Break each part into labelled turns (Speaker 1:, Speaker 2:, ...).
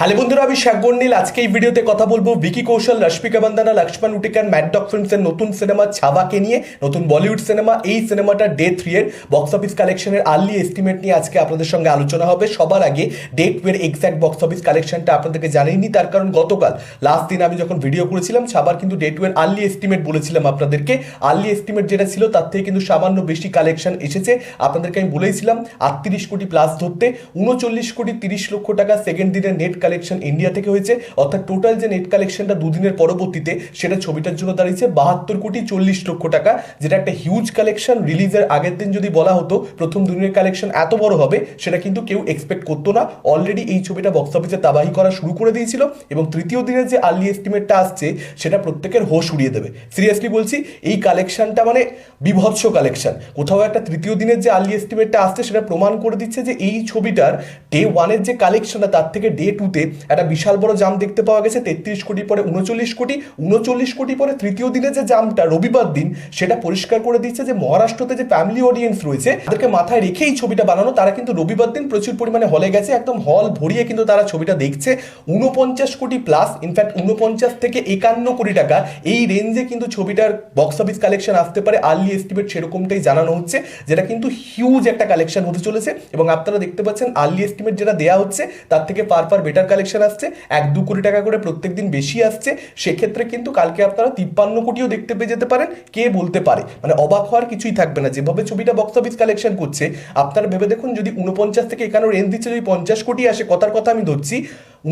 Speaker 1: Hello বন্ধুরা, আমি শাকবর নীল আজকে এই ভিডিওতে কথা বলব ভিকি কৌশল, রশ্মিকা বান্দানা, লক্ষ্মণ উটিকান ম্যাট ডক ফিল্মসের নতুন সিনেমা ছাবাকে নিয়ে, নতুন বলিউড সিনেমা। এই সিনেমাটা ডে থ্রি এর বক্স অফিস কালেকশনের আর্লি এস্টিমেট নিয়ে আজকে আপনাদের সঙ্গে আলোচনা হবে। সবার আগে ডে টু এর এক্স্যাক্ট বক্স অফিস কালেকশনটা আপনাদেরকে জানিনি তার কারণ গতকাল লাস্ট দিন আমি যখন ভিডিও করেছিলাম, ছাবার কিন্তু ডে এর আর্লি এস্টিমেট বলেছিলাম আপনাদেরকে। আর্লি এস্টিমেট যেটা ছিল, তার থেকে কিন্তু সামান্য বেশি কালেকশন এসেছে। আপনাদেরকে আমি বলেইছিলাম, আটত্রিশ কোটি প্লাস ধরতে, উনচল্লিশ কোটি তিরিশ লক্ষ টাকা সেকেন্ড দিনের নেট কালেকশন ইন্ডিয়া থেকে হয়েছে, অর্থাৎ টোটাল যে নেট কালেকশনটা দুদিনের পরবর্তীতে, সেটা ছবিটার জন্য দাঁড়িয়েছে বাহাত্তর কোটি চল্লিশ লক্ষ টাকা, যেটা একটা হিউজ কালেকশন রিলিজের আগের দিন যদি বলা হতো, প্রথম দুদিনের কালেকশন এত বড় হবে, সেটা কিন্তু কেউ এক্সপেক্ট করতো না। অলরেডি এই ছবিটা বক্স অফিসে তাবাহি করা শুরু করে দিয়েছিল এবং তৃতীয় দিনের যে আর্লি এস্টিমেটটা আসছে, সেটা প্রত্যেকের হোশ উড়িয়ে দেবে। সিরিয়াসলি বলছি, এই কালেকশনটা মানে বিভৎস কালেকশন কোথাও একটা তৃতীয় দিনের যে আর্লি এস্টিমেটটা আসছে, সেটা প্রমাণ করে দিচ্ছে যে এই ছবিটার ডে ওয়ানের যে কালেকশনটা তার থেকে ডে টুতে একটা বিশাল বড় জাম দেখতে পাওয়া গেছে, তেত্রিশ কোটি পরে উনচল্লিশ কোটি উনচল্লিশ কোটি পরে তৃতীয় দিনে যে জামটা রবিবার দিন, সেটা পরিষ্কার করে দিচ্ছে যে মহারাষ্ট্রতে যে ফ্যামিলি অডিয়েন্স রয়েছে, তাদেরকে মাথায় রেখে এই ছবিটা বানানো, তারা কিন্তু রবিবার দিন প্রচুর পরিমাণে হলে গেছে, একদম হল ভরিয়ে কিন্তু তারা ছবিটা দেখছে। উনপঞ্চাশ কোটি প্লাস ইনফ্যাক্ট উনপঞ্চাশ থেকে একান্ন কোটি টাকা, এই রেঞ্জে কিন্তু ছবিটার বক্স অফিস কালেকশন আসতে পারে আর্লি এস্টিমেট সেরকমটাই জানানো হচ্ছে, যেটা কিন্তু হিউজ একটা কালেকশন হতে চলেছে, এবং আপনারা দেখতে পাচ্ছেন আর্লি এস্টিমেট যেটা দেওয়া হচ্ছে, তার থেকে পার পার বেটার কালেকশন আসছে, এক দু কোটি টাকা করে প্রত্যেক দিন বেশি আসছে, সেক্ষেত্রে কিন্তু কালকে আপনারা তিপ্পান্ন কোটিও দেখতে পেয়ে যেতে পারেন, কে বলতে পারে? মানে অবাক হওয়ার কিছুই থাকবে না, যেভাবে ছবিটা বক্স অফিস কালেকশন করছে, আপনারা ভেবে দেখুন যদি উনপঞ্চাশ থেকে এখানে রেঞ্জ দিচ্ছে, যদি পঞ্চাশ কোটি আসে, কথার কথা আমি ধরছি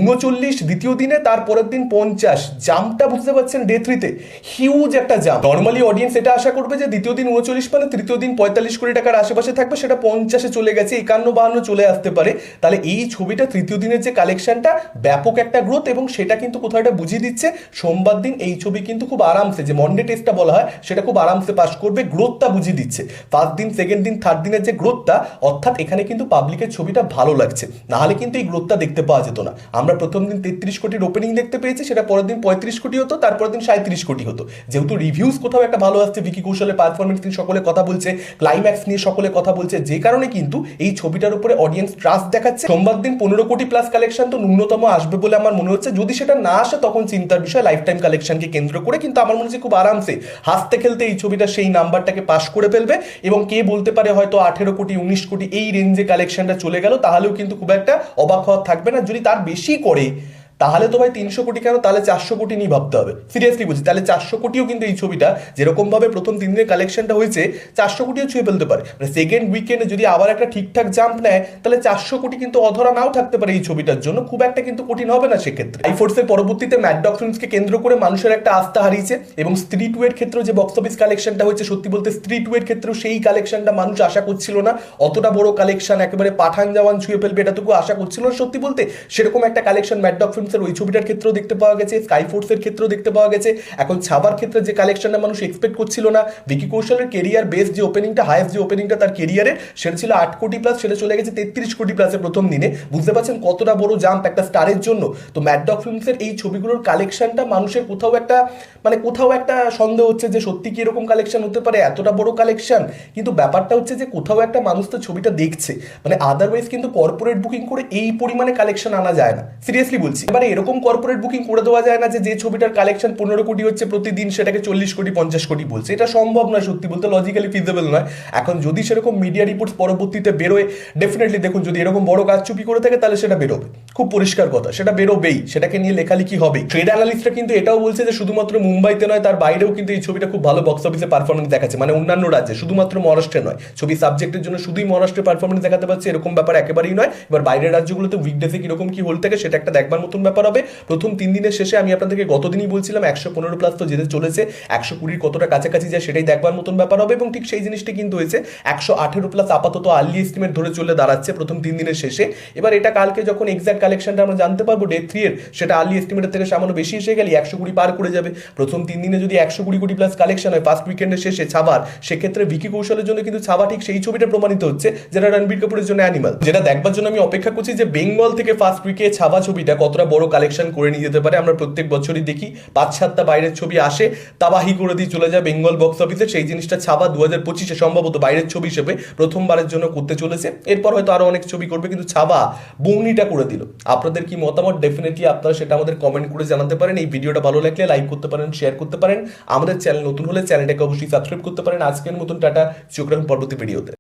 Speaker 1: উনচল্লিশ দ্বিতীয় দিনে, তার পরের দিন পঞ্চাশ। জামটা বুঝতে পারছেন ডে থ্রিতে হিউজ একটা জাম নর্মালি অডিয়েন্স এটা আশা করবে যে দ্বিতীয় দিন উনচল্লিশ মানে তৃতীয় দিন পঁয়তাল্লিশ কোটি টাকার আশেপাশে থাকবে, সেটা পঞ্চাশে চলে গেছে, একান্ন বাহান্ন চলে আসতে পারে। তাহলে এই ছবিটা তৃতীয় দিনের যে কালেকশনটা ব্যাপক একটা গ্রোথ এবং সেটা কিন্তু কোথাও একটা বুঝিয়ে দিচ্ছে, সোমবার দিন এই ছবি কিন্তু খুব আরামসে, যে মন্ডে টেস্টটা বলা হয়, সেটা খুব আরামসে পাস করবে গ্রোথটা বুঝিয়ে দিচ্ছে। ফার্স্ট দিন সেকেন্ড দিন থার্ড দিনের যে গ্রোথটা অর্থাৎ এখানে কিন্তু পাবলিকের ছবিটা ভালো লাগছে। নাহলে কিন্তু এই গ্রোথটা দেখতে পাওয়া যেত না। আমরা প্রথম দিন তেত্রিশ কোটির ওপেনিং দেখতে পেয়েছি, সেটা পরের দিন পঁয়ত্রিশ কোটি হতো, তারপরের দিন সাঁত্রিশ কোটি হতো। যেহেতু রিভিউজ কোথাও একটা ভালো আসছে, ভিকি কৌশলের পারফরমেন্স নিয়ে সকলে কথা বলছে ক্লাইম্যাক্স নিয়ে সকলে কথা বলছে, যে কারণে কিন্তু এই ছবিটার উপরে অডিয়েন্স ট্রাস্ট দেখাচ্ছে। সোমবার দিন পনেরো কোটি প্লাস কালেকশন তো ন্যূনতম আসবে বলে আমার মনে হচ্ছে। যদি সেটা না আসে, তখন চিন্তার বিষয় লাইফ টাইম কালেকশনকে কেন্দ্র করে, কিন্তু আমার মনে হচ্ছে খুব আরামসে হাসতে খেলতে এই ছবিটা সেই নাম্বারটাকে পাশ করে ফেলবে এবং কে বলতে পারে হয়তো আঠেরো কোটি, উনিশ কোটি, এই রেঞ্জে কালেকশনটা চলে গেল, তাহলেও কিন্তু খুব একটা অবাক হওয়ার থাকবে না। যদি তার বেশি করে? তাহলে তো ভাই তিনশো কোটি কেন? তাহলে চারশো কোটি নিয়ে ভাবতে হবে। সিরিয়াসলি বলছি, তাহলে চারশো কোটিও কিন্তু এই ছবিটা যেরকম ভাবে প্রথম তিন দিনের কালেকশনটা হয়েছে, চারশো কোটিও ছুঁয়ে ফেলতে পারে। মানে সেকেন্ড উইকেন্ডে যদি আবার একটা ঠিকঠাক জাম্প নেয়, তাহলে চারশো কোটি কিন্তু অধরা নাও থাকতে পারে এই ছবিটার জন্য। খুব একটা কিন্তু কঠিন হবে না সেক্ষেত্রে। আই ফোর্সের পরবর্তীতে ম্যাড ডগ ফিল্মসকে কেন্দ্র করে মানুষের একটা আস্থা হারিয়েছে এবং স্ত্রী টু এর ক্ষেত্রেও যে বক্স অফিস কালেকশনটা হয়েছে, সত্যি বলতে স্ত্রী টু এর ক্ষেত্রেও সেই কালেকশনটা মানুষ আশা করছিল না। অতটা বড় কালেকশন একেবারে পাঠান জওয়ান ছুঁয়ে ফেলবে, এটাটুকু আশা করছিল সত্যি বলতে, সেরকম একটা কালেকশন ম্যাড ডগ ফিল্মসের ওই ছবিটার ক্ষেত্রেও দেখতে পাওয়া গেছে স্কাই ফোর্সের ক্ষেত্রেও দেখতে পাওয়া গেছে। এখন ছাবার ক্ষেত্রে যে কালেকশনটা মানুষ এক্সপেক্ট করছিল না ভিকি কৌশলের কেরিয়ার বেস যে ওপেনিংটা হায়েস্ট যে ওপেনিংটা তার কেরিয়ারে সেটা ছিল আট কোটি প্লাস সেটা চলে গেছে তেত্রিশ কোটি প্লাসের প্রথম দিনে। বুঝতে পারছেন কতটা বড় জাম্প একটা স্টারের জন্য? তো ম্যাডডক ফিল্মসের এই ছবিগুলোর কালেকশনটা মানুষের কোথাও একটা মানে কোথাও একটা সন্দেহ হচ্ছে যে সত্যি কি এরকম কালেকশন হতে পারে, এতটা বড় কালেকশন কিন্তু ব্যাপারটা হচ্ছে যে কোথাও একটা মানুষ তো ছবিটা দেখছে। মানে আদারওয়াইজ কিন্তু কর্পোরেট বুকিং করে এই পরিমাণে কালেকশন আনা যায় না। সিরিয়াসলি বলছি। এবারে এরকম কর্পোরেট বুকিং করে দেওয়া যায় না যে যে ছবিটার কালেকশন পনেরো কোটি হচ্ছে প্রতিদিন, সেটাকে চল্লিশ কোটি, পঞ্চাশ কোটি বলছে। এটা সম্ভব নয় সত্যি বলতে লজিক্যালি ফিজেবল নয়। এখন যদি সেরকম মিডিয়া রিপোর্টস পরবর্তীতে বেরোয় ডেফিনেটলি দেখুন, যদি এরকম বড় কাজ চুপি করে থাকে, তাহলে সেটা বেরোবে। খুব পরিষ্কার কথা, সেটা বেরোবেই, সেটাকে নিয়ে লেখালেখি হবে। ট্রেড অ্যানালিস্টরা কিন্তু এটাও বলছে যে শুধুমাত্র মুম্বাইতে নয়, তার বাইরেও কিন্তু এই ছবিটা খুব ভালো বক্স অফিসে পারফরমেন্স দেখাচ্ছে। মানে অন্যান্য রাজ্যে, শুধুমাত্র মহারাষ্ট্রে নয় ছবি সাবজেক্টের জন্য শুধুই মহারাষ্ট্রের পারফরমেন্স দেখাতে পারছে, এরকম ব্যাপার একেবারেই নয়। এবার বাইরের রাজ্যগুলোতে উইকডেসে কীরকম কি হোল থাকে, সেটা একটা দেখবার মতন ব্যাপার হবে। প্রথম তিন দিনের শেষে আমি আপনাদেরকে গতদিনই বলছিলাম, একশো পনেরো প্লাস তো যেতে চলেছে, একশো কুড়ির কতটা কাছাকাছি যায় সেটাই দেখবার মতন ব্যাপার হবে, এবং ঠিক সেই জিনিসটা কিন্তু হয়েছে, একশো আঠেরো প্লাস আপাতত আর্লি এস্টিমেট ধরে চলে দাঁড়াচ্ছে প্রথম তিন দিনের শেষে। এবার এটা কালকে যখন এক্সাক্ট কালেকশনটা আমরা জানতে পারব ডে থ্রি এর। সেটা আর্লি এস্টিমেটের থেকে সামান্য বেশি এসে গেলে একশো কুড়ি পার করে যাবে। প্রথম তিন দিনে যদি একশো কুড়ি কোটি প্লাস কালেকশন হয় ফার্স্ট উইকেন্ডের শেষে ছাবার, সেক্ষেত্রে ভিকি কৌশলের জন্য কিন্তু ছাবা ঠিক সেই ছবিটা প্রমাণিত হচ্ছে, যেটা রণবীর কাপুরের জন্য অ্যানিমাল যেটা দেখবার জন্য আমি অপেক্ষা করছি যে বেঙ্গল থেকে ফার্স্ট উইকে ছাবা ছবিটা কতটা বড় কালেকশন করে নিয়ে যেতে পারে, আমরা প্রত্যেক বছরই দেখি। পাঁচ সাতটা বাইরের ছবি আসে, তাবাহি করে দিয়ে চলে যায় বেঙ্গল বক্স অফিসে সেই জিনিসটা ছাবা দু হাজার পঁচিশে সম্ভবত বাইরের ছবি হিসেবে প্রথমবারের জন্য করতে চলেছে। এরপর হয়তো আরও অনেক ছবি করবে, কিন্তু ছাবা বৌনিটা করে দিল। আপনাদের কি মতামত? ডেফিনেটলি আপনারা সেটা আমাদের কমেন্ট করে জানাতে পারেন। এই ভিডিওটা ভালো লাগলে লাইক করতে পারেন শেয়ার করতে পারেন। আমাদের চ্যানেল নতুন হলে চ্যানেলটাকে অবশ্যই সাবস্ক্রাইব করতে পারেন। আজকের মতন টাটা। চোখ রাখুন পরবর্তী ভিডিওতে